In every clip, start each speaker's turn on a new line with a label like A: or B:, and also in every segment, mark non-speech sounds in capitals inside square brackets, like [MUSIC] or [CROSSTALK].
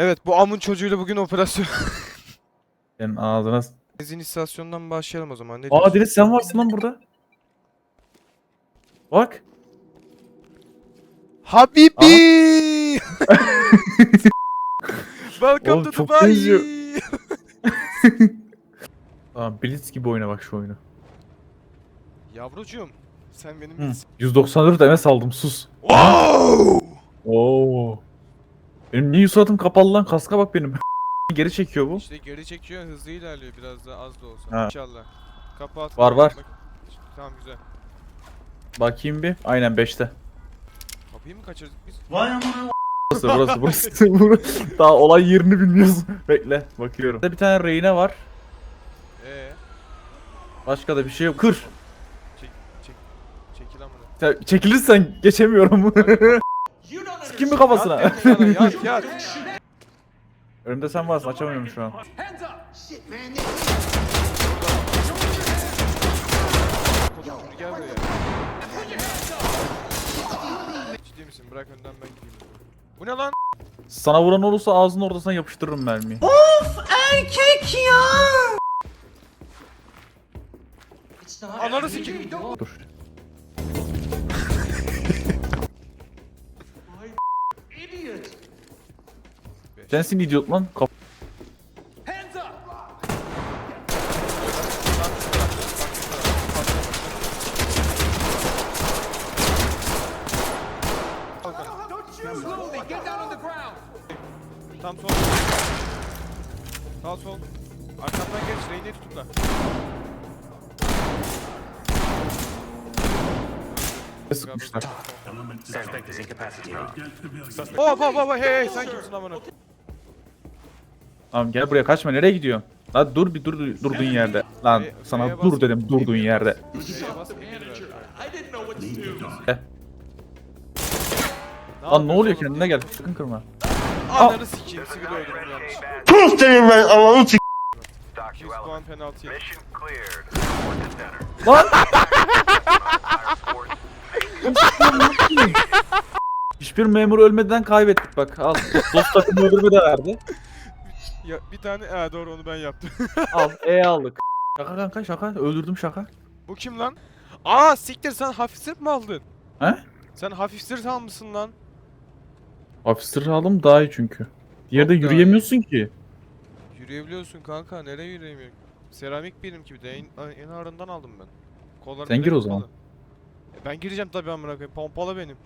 A: Evet bu amın çocuğuyla bugün operasyon. [LAUGHS]
B: Senin ağzına...
A: Benzin istasyonundan başlayalım o zaman. Ne
B: Aa
A: diyorsun?
B: Deniz sen varsın lan burada. Bak.
A: Habibi! [LAUGHS] Welcome
B: Oğlum,
A: to
B: çok
A: Dubai.
B: Tamam [LAUGHS] Blitz gibi oyna bak şu oyunu.
A: Yavrucuğum sen benim
B: Hı.
A: bilirsin.
B: 194 MS aldım sus.
A: Wow!
B: Oo. Benim niye suratım kapalı lan? Kaska bak benim. [LAUGHS] Geri çekiyor bu.
A: İşte geri çekiyor hızlı ilerliyor biraz da az da olsa.
B: Ha.
A: İnşallah. Kapat.
B: Var, var.
A: Bak- Tamam güzel.
B: Bakayım bir. Aynen 5'te.
A: Kapıyı mı kaçırdık biz?
B: Burası burası burası. [LAUGHS] burası. Daha olay yerini bilmiyoruz. [LAUGHS] Bekle bakıyorum. Burada bir tane reyne var.
A: Ee,
B: Başka da bir şey yok. Kır.
A: çek çek çekil amına.
B: Sen çekilirsen geçemiyorum. Sikim mi kafasına? [LAUGHS]
A: Yat.
B: Önümde sen varsın açamıyorum şu an.
A: Gel buraya. Ciddi misin? Bırak önden ben gideyim. Bu ne lan?
B: Sana vuran olursa ağzının ortasına yapıştırırım mermiyi.
A: Ananı sikeyim.
B: Dur. [LAUGHS] Sensin idiot lan. Kap
A: Tam sol. Sağ sol. Arkamdan geç. Reyneyi tutukla.
B: sıkmışlar.
A: Hop hop hop hey hey sen kimsin amına?
B: Tamam gel buraya kaçma nereye gidiyorsun? Lan dur bir dur durduğun yerde. Lan sana dur dedim durduğun yerde.
A: Şeye bas,
B: Lan ne oluyor kendine gel sakın kırma.
A: Ananı sikeyim. Sivil öldürdüm yanlış.
C: Puh senin ben Allah'ını s***.
A: 200 puan penaltı yedim.
D: Mission cleared. Report to center.
B: Lan! Hiçbir memur ölmeden kaybettik bak al. Dost takımı öldürme de verdi.
A: Ya bir tane ee doğru onu ben yaptım. [LAUGHS]
B: Al E aldık. Şaka kanka şaka öldürdüm şaka.
A: Bu kim lan? Aa siktir sen hafif mı aldın?
B: He?
A: Sen hafif sırt almışsın lan.
B: Officer aldım daha iyi çünkü. Diğerde
A: Çok daha
B: yürüyemiyorsun ki.
A: Yürüyebiliyorsun kanka nereye yürüyemiyorum? Seramik benimki bir de en, en ağırından aldım ben. Kollarım
B: Sen gir o
A: kapalı.
B: zaman.
A: E ben gireceğim tabii amına koyayım. Pompalı benim.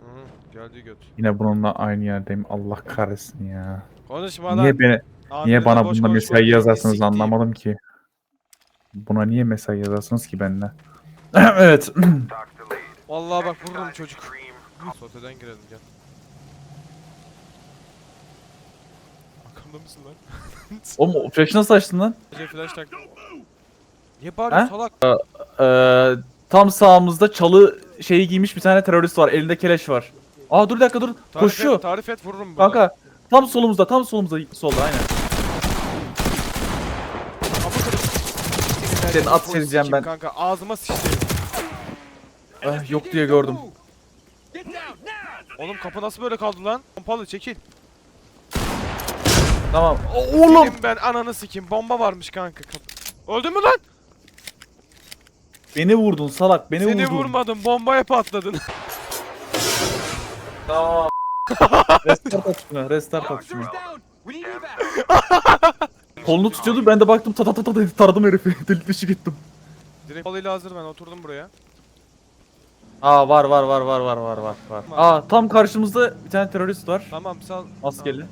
A: Hı, geldi göt.
B: Yine bununla aynı yerdeyim. Allah kahretsin ya.
A: Konuşma lan.
B: Niye beni niye bana
A: boş
B: bunda
A: konuşma,
B: mesai
A: bir
B: yazarsınız anlamadım ki. Buna niye mesai yazarsınız ki benimle? [CLEARS THROAT] evet. [CLEARS THROAT]
A: Vallahi bak vururum çocuk. Soteden girelim gel. Arkamda mısın lan? [LAUGHS]
B: Oğlum o flash nasıl açtın lan?
A: Önce flash taktım. Niye bağırıyorsun salak?
B: Ee, tam sağımızda çalı şeyi giymiş bir tane terörist var. Elinde keleş var. Aa dur bir dakika dur.
A: Tarif
B: Koşuyor.
A: Et, tarif et vururum bunu.
B: Kanka tam solumuzda tam solumuzda solda aynen. Senin at seveceğim ben.
A: Kanka ağzıma sıçtı.
B: Ah, yok diye gördüm.
A: Oğlum kapı nasıl böyle kaldı lan? Pompalı çekil.
B: Tamam. Oğlum.
A: Senin ben ananı sikeyim. Bomba varmış kanka. Kap- Öldün mü lan?
B: Beni vurdun salak beni
A: Seni
B: vurdun.
A: vurmadım. Bombaya patladın. [LAUGHS]
B: Tamam. restart at şunu restart at şunu. [LAUGHS] Kolunu tutuyordu ben de baktım ta ta ta ta dedi taradım herifi. [LAUGHS] Delik deşik ettim.
A: Direkt balıyla hazır ben oturdum buraya.
B: Aa var var var var var var var var. Aa tam karşımızda bir tane terörist var.
A: Tamam sal.
B: Maskeli.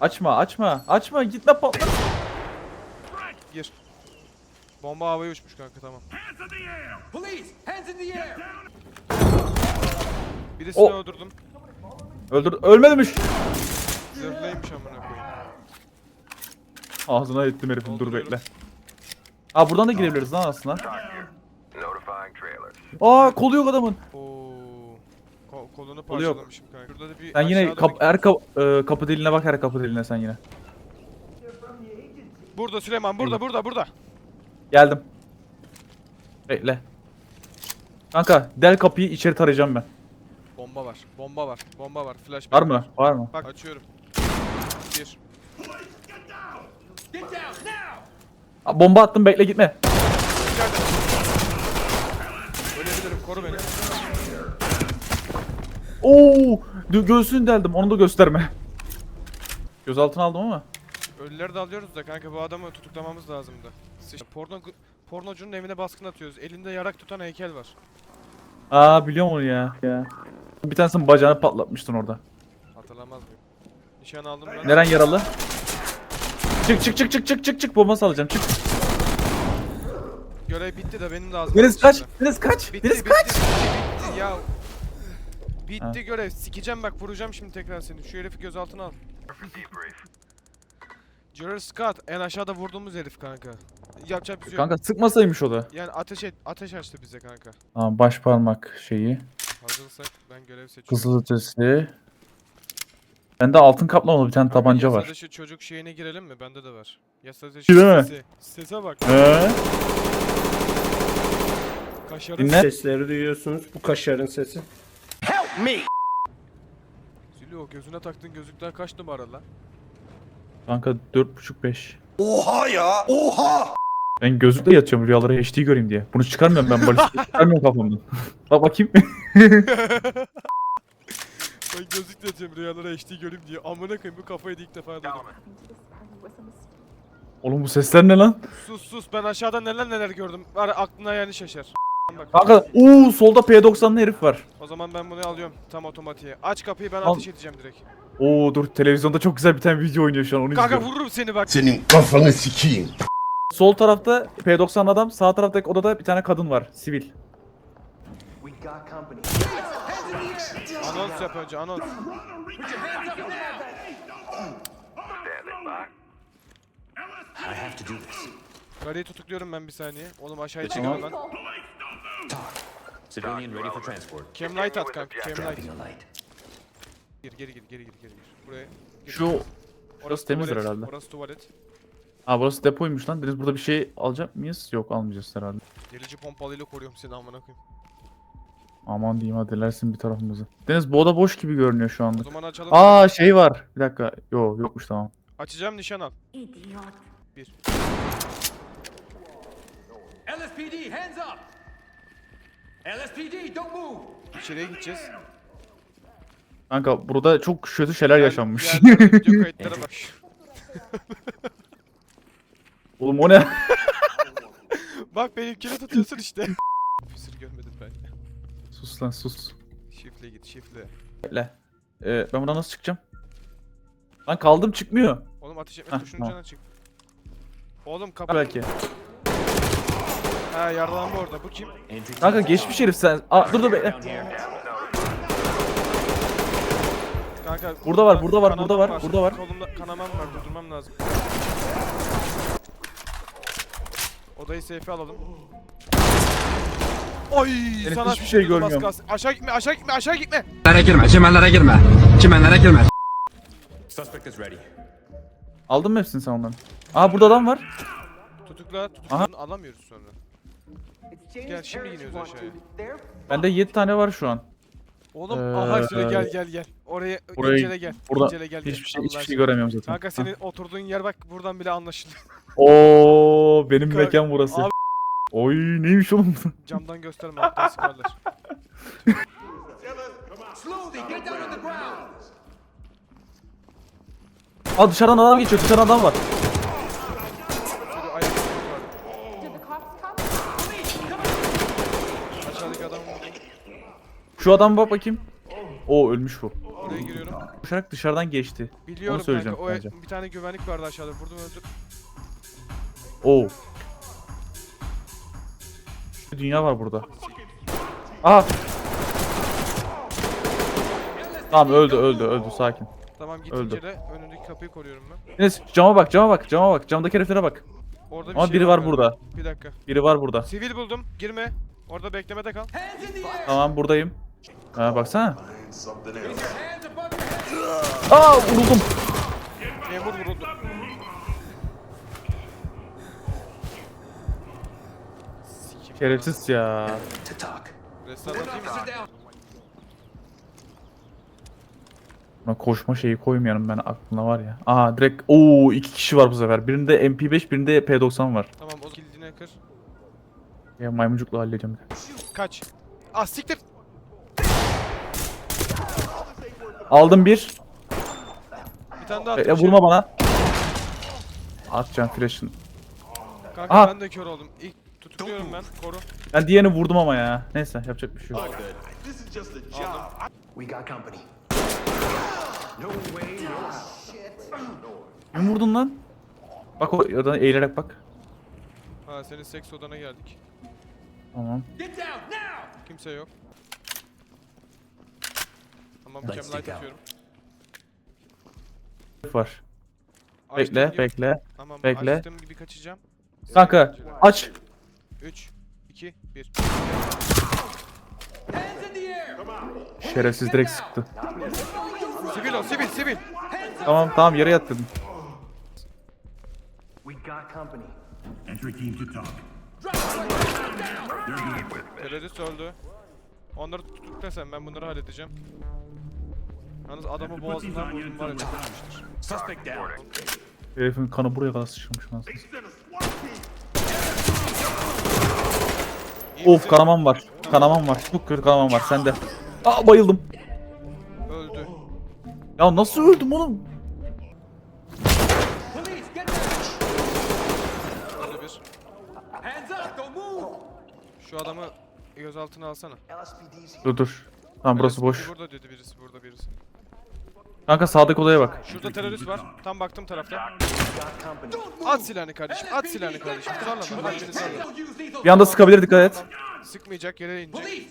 B: Açma açma açma gitme patla.
A: Gir. Bomba havaya uçmuş kanka tamam. Birisini
B: O-
A: öldürdüm.
B: Öldür ölmemiş.
A: Zırhlıymış amına koyayım.
B: Ağzına ettim herifin dur bekle. Aa buradan da girebiliriz lan aslında. Aa kolu yok adamın.
A: Oo. Ko- kolunu
B: Kolu yok.
A: parçalamışım kanka. Şurada da bir
B: Sen yine
A: aşağıda
B: kap,
A: bir-
B: her kap, e, kapı deliğine bak her kapı deliğine sen yine.
A: Burada Süleyman burada burada burada.
B: Geldim. Bekle. Kanka del kapıyı içeri tarayacağım ben.
A: Bomba var. Bomba var. Bomba var. Flash
B: Var mı? Var mı?
A: Bak açıyorum. Bir.
B: Aa, bomba attım bekle gitme.
A: Ölebilirim koru beni.
B: Oo, gö- göğsünü deldim onu da gösterme. Gözaltına aldım ama.
A: Ölüleri de alıyoruz da kanka bu adamı tutuklamamız lazımdı. Sıç- Porno pornocunun evine baskın atıyoruz. Elinde yarak tutan heykel var.
B: Aa biliyorum onu ya. ya. Bir tanesinin bacağını patlatmıştın orada.
A: Hatırlamaz mıyım? Nişan aldım ben.
B: Neren yaralı? Çık çık çık çık çık çık çık bomba salacağım çık.
A: Görev bitti de benim de ağzım.
B: Deniz kaç Deniz kaç
A: Bitti,
B: Deniz
A: bitti,
B: kaç.
A: bitti, bitti ya. Bitti
B: Ha.
A: görev. Sikeceğim bak vuracağım şimdi tekrar seni. Şu herifi gözaltına al. Gerald Scott en aşağıda vurduğumuz herif kanka. Yapacak bir şey yok.
B: Kanka sıkmasaymış o da.
A: Yani ateş et, ateş açtı bize kanka.
B: Tamam baş parmak şeyi.
A: Hazırsak ben görev seçiyorum.
B: Kızıl ötesi. Bende altın kaplamalı bir tane tabanca var.
A: dışı çocuk şeyine girelim mi? Bende de var. Yasa dışı
B: Değil mi?
A: sesi. Sese bak.
B: He?
A: Kaşarın
B: Dinle.
E: Sesleri duyuyorsunuz. Bu kaşarın sesi.
A: Zülü o gözüne taktığın gözlükler kaç numara lan?
B: Kanka 4.5-5.
C: Oha ya. Oha.
B: Ben gözlükle yatıyorum rüyaları HD göreyim diye. Bunu çıkarmıyorum ben [LAUGHS] balistik çıkarmıyorum kafamdan. Bak bakayım. [LAUGHS]
A: Ben gözlükle yatıyorum rüyalara HD göreyim diye. Amına koyayım bu kafayı da ilk defa duydum.
B: Oğlum bu sesler ne lan?
A: Sus sus ben aşağıda neler neler gördüm. Var aklına yani şaşar. Bak.
B: Kanka uuu solda P90'lı herif var.
A: O zaman ben bunu alıyorum tam otomatiğe. Aç kapıyı ben
B: Al.
A: ateş edeceğim direkt.
B: Oo dur televizyonda çok güzel bir tane video oynuyor şu an onu
A: Kanka
B: izliyorum.
A: vururum seni bak.
C: Senin kafanı sikeyim.
B: Sol tarafta P90 adam, sağ taraftaki odada bir tane kadın var, sivil.
A: Anons yap önce anons.
F: I have to do this.
A: Gary'i tutukluyorum ben bir saniye. Oğlum aşağıya
B: Tamam.
A: çekiyor lan.
F: Civilian ready for transport.
A: Cam light at kanka cam light.
F: Dropping a light.
A: Gir geri gir geri gir geri gir. Buraya. Gir.
B: Şu Orası temizdir
A: tuvalet,
B: herhalde.
A: Orası tuvalet.
B: Ha burası depoymuş lan. Deniz burada bir şey alacak mıyız? Yok almayacağız herhalde.
A: Delici pompalıyla koruyorum seni amına koyayım.
B: Aman diyeyim hadi delersin bir tarafımızı. Deniz bu oda boş gibi görünüyor şu
A: O
B: anda.
A: zaman açalım.
B: Aa şey var. Bir dakika. Yo yokmuş tamam.
A: Açacağım nişan al. Bir.
F: LSPD, hands up! LSPD, don't move!
A: İçeriye gideceğiz.
B: Kanka burada çok kötü şeyler yaşanmış.
A: Video [LAUGHS] kayıtlara bak.
B: Oğlum o ne?
A: bak benimkini tutuyorsun işte. [LAUGHS]
B: Sus lan sus.
A: Şifle git şifle.
B: Bekle. Ee, ben buradan nasıl çıkacağım? Lan kaldım çıkmıyor.
A: Oğlum ateş etme
B: Heh,
A: tuşunun
B: tamam.
A: canına çık. Oğlum kapı.
B: belki.
A: Ha yardılan orada. Bu kim?
B: Kanka geçmiş herif sen. Aa dur dur bekle.
A: Kanka.
B: Burada var, burada var,
A: kanamam
B: burada var, burada var.
A: Kolumda kanamam var. Durdurmam lazım. Odayı seyfe alalım. Ay sana
B: hiçbir şey
A: tutuyordum az
B: görmüyorum.
A: Aşağı gitme, aşağı gitme, aşağı gitme.
G: Çimenlere girme, çimenlere girme. Çimenlere girme.
F: Suspect is ready.
B: Aldın mı hepsini sen onların? Aa burada adam var.
A: Tutukla, tutuklarını alamıyoruz sonra. Gel şimdi iniyoruz aşağıya.
B: Bende 7 tane var şu an.
A: Oğlum
B: Ee,
A: aha şöyle gel gel gel. Oraya
B: Burayı-
A: incele gel.
B: Burada
A: incele gel. gel.
B: hiçbir şey
A: Allah
B: hiçbir şey
A: aşkına.
B: göremiyorum zaten.
A: Kanka
B: Ha.
A: senin oturduğun yer bak buradan bile anlaşılıyor.
B: Oo benim
A: Kanka,
B: mekan burası.
A: abi-
B: Oy neymiş oğlum?
A: Camdan gösterme alttan sıkarlar.
F: Slowly, get down on the ground!
B: Aa dışarıdan adam geçiyor. Dışarıdan adam var.
A: Şöyle ayak izi var.
H: Did the cops come?
A: Aşağıdaki adam vurdum.
B: Şu adam bak bakayım. Oo ölmüş bu.
A: Oraya giriyorum.
B: Koşarak dışarıdan geçti.
A: Biliyorum
B: söyleyeceğim
A: kanka o
B: sadece.
A: bir tane güvenlik vardı aşağıda. Vurdum öldür.
B: Oo. Dünya var burada. Aha. Tamam öldü öldü öldü sakin.
A: Tamam git
B: Öldü.
A: incele. Önündeki kapıyı koruyorum ben.
B: Enes cama bak cama bak cama bak. Camdaki heriflere bak.
A: Orada bir
B: Ama
A: şey
B: biri var
A: galiba.
B: burada.
A: Bir dakika.
B: Biri var burada.
A: Sivil buldum. Girme. Orada beklemede kal.
B: Tamam buradayım. Ha baksana. Aa vuruldum.
A: Memur vuruldu.
B: Şerefsiz ya. Buna koşma şeyi koymayalım ben aklına var ya. Aa direkt ooo iki kişi var bu sefer. Birinde MP5 birinde P90 var.
A: Tamam o kilidini kır.
B: Ya maymuncukla halledeceğim.
A: Kaç. Ah siktir.
B: Aldım bir.
A: Bir tane daha
B: E, vurma bana. Atacağım flash'ını.
A: Kanka
B: Aha.
A: ben de kör oldum. İlk tutukluyorum ben. Koru.
B: Ben diğerini vurdum ama ya. Neyse yapacak bir şey yok.
F: This is just a job.
D: We got company.
F: No way, no
B: Kim [CLEARS THROAT] vurdun lan? Bak o ya eğilerek bak.
A: Ha senin seks odana geldik.
B: Tamam.
A: Kimse yok. Tamam mükemmel
D: take out.
A: atıyorum.
B: Var.
A: Açtığım
B: Bekle
A: gibi-
B: bekle.
A: Tamam
B: bekle.
A: açtığım gibi kaçacağım.
B: Kanka aç.
A: 3, 2, 1.
F: Hands in the air!
B: Şerefsiz direkt sıktı.
A: Sivil ol sivil sivil.
B: Tamam tamam yere yat dedim.
D: We got company.
A: Terörist öldü. Onları tutukla sen ben bunları halledeceğim. Yalnız adamı boğazından vurdum var ya.
F: Suspect down.
B: Herifin kanı buraya kadar sıçramış anasını. Of kanamam var. Kanamam var. Çok kötü kanamam var sende. Aa bayıldım.
A: Öldü.
B: Ya nasıl öldüm oğlum?
A: Öldü bir. Şu adamı gözaltına alsana.
B: Dur dur. Tamam burası
A: Birisi
B: boş.
A: Burada dedi birisi burada birisi.
B: Kanka sağdaki odaya bak.
A: Şurada terörist var. Tam baktım tarafta. At silahını kardeşim. At silahını kardeşim. Sarla lan. Haddini
B: Bir anda sıkabilir dikkat et.
A: Sıkmayacak yere inecek.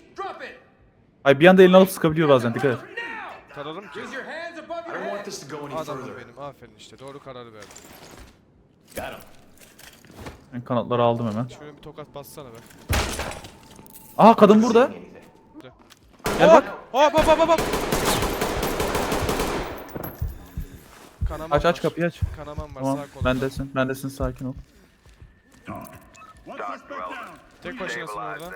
B: Ay bir anda elini alıp sıkabiliyor bazen dikkat et.
F: Now!
A: Taralım ki. Adamım benim. Aferin işte. Doğru kararı verdim.
B: Ben kanatları aldım hemen.
A: Şöyle bir tokat bassana be.
B: Aha kadın burada. Gel bak.
A: Hop hop hop hop hop. Kanamam
B: Aç aç
A: var.
B: kapıyı aç.
A: Kanamam var
B: Tamam
A: sağ kolumda.
B: bendesin. Bendesin sakin ol.
A: Tek başınasın orada.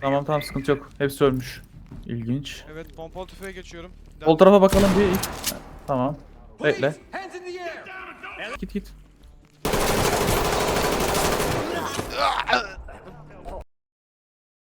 B: Tamam tamam sıkıntı yok. Hepsi ölmüş. İlginç.
A: Evet pompalı tüfeğe geçiyorum.
B: Sol tarafa bakalım bir. ilk. Tamam. Bekle. Git git.